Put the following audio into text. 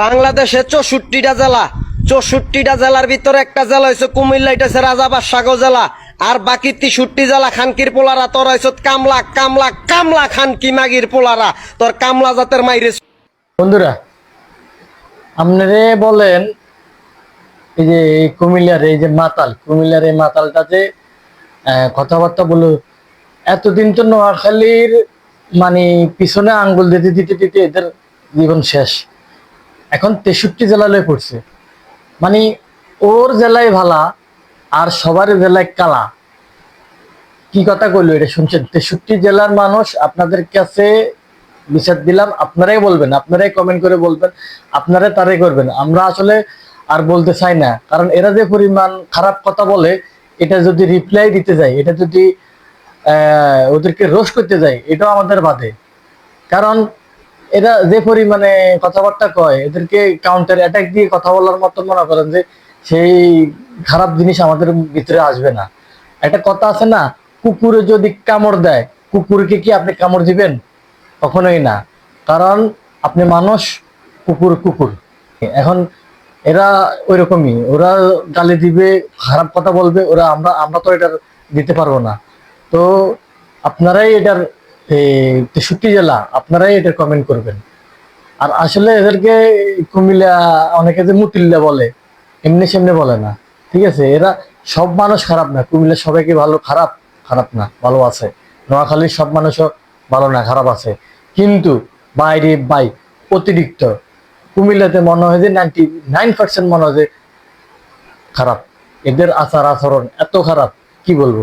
বাংলাদেশে চৌষট্টিটা জেলা, চৌষট্টিটা জেলার ভিতরে একটা জেলা হয়েছে কুমিল্লা, এটা হচ্ছে রাজাবাদ সাগর জেলা, আর বাকি তিষট্টি জেলা খানকির পোলারা, তোর হয়েছে কামলা কামলা কামলা খানকি মাগির পোলারা, তোর কামলা জাতের মাইরে বন্ধুরা, আপনারে বলেন, এই যে কুমিল্লার এই যে মাতাল, কুমিল্লার এই মাতালটা যে কথাবার্তা বলো এতদিন তো নোয়াখালীর মানে পিছনে আঙ্গুল দিতে দিতে দিতে এদের জীবন শেষ। এখন তেষট্টি জেলা লয়ে পড়ছে। মানে ওর জেলায় ভালা আর সবার জেলায় কালা। কি কথা কইলো এটা শুনছেন? তেষট্টি জেলার মানুষ আপনাদের কাছে বিচার দিলাম, আপনারাই বলবেন, আপনারাই কমেন্ট করে বলবেন, আপনারা তারাই করবেন। আমরা আসলে আর বলতে চাই না, কারণ এরা যে পরিমাণ খারাপ কথা বলে, এটা যদি রিপ্লাই দিতে যায়, এটা যদি ওদেরকে রোষ করতে যায়, এটাও আমাদের বাদে কারণ এরা যে পরিমাণে কথাবার্তা কয়, এদেরকে কাউন্টার অ্যাটাক দিয়ে কথা বলার মতো মনে করেন যে সেই খারাপ জিনিস আমাদের ভিতরে আসবে না। একটা কথা আছে না, কুকুরে যদি কামড় দেয়, কুকুরকে কি আপনি কামড় দিবেন? কখনোই না। কারণ আপনি মানুষ, কুকুর কুকুর। এখন এরা ওই রকমই ওরা গালি দিবে, খারাপ কথা বলবে, ওরা আমরা আমরা তো এটার দিতে পারব না। তো আপনারাই এটার তেষট্টি জেলা, আপনারাই এটা কমেন্ট করবেন। আর আসলে এদেরকে কুমিল্লা, অনেকে যে মুতিল্লা বলে, এমনি সেমনি বলে না। ঠিক আছে, এরা সব মানুষ খারাপ না। কুমিল্লা সবাইকে ভালো খারাপ খারাপ না, ভালো আছে। নোয়াখালীর সব মানুষও ভালো না, খারাপ আছে। কিন্তু বাইরে বাই, অতিরিক্ত। কুমিল্লাতে মনে হয় যে নাইনটি নাইন পার্সেন্ট মনে হয় যে খারাপ। এদের আচার আচরণ এত খারাপ, কি বলব?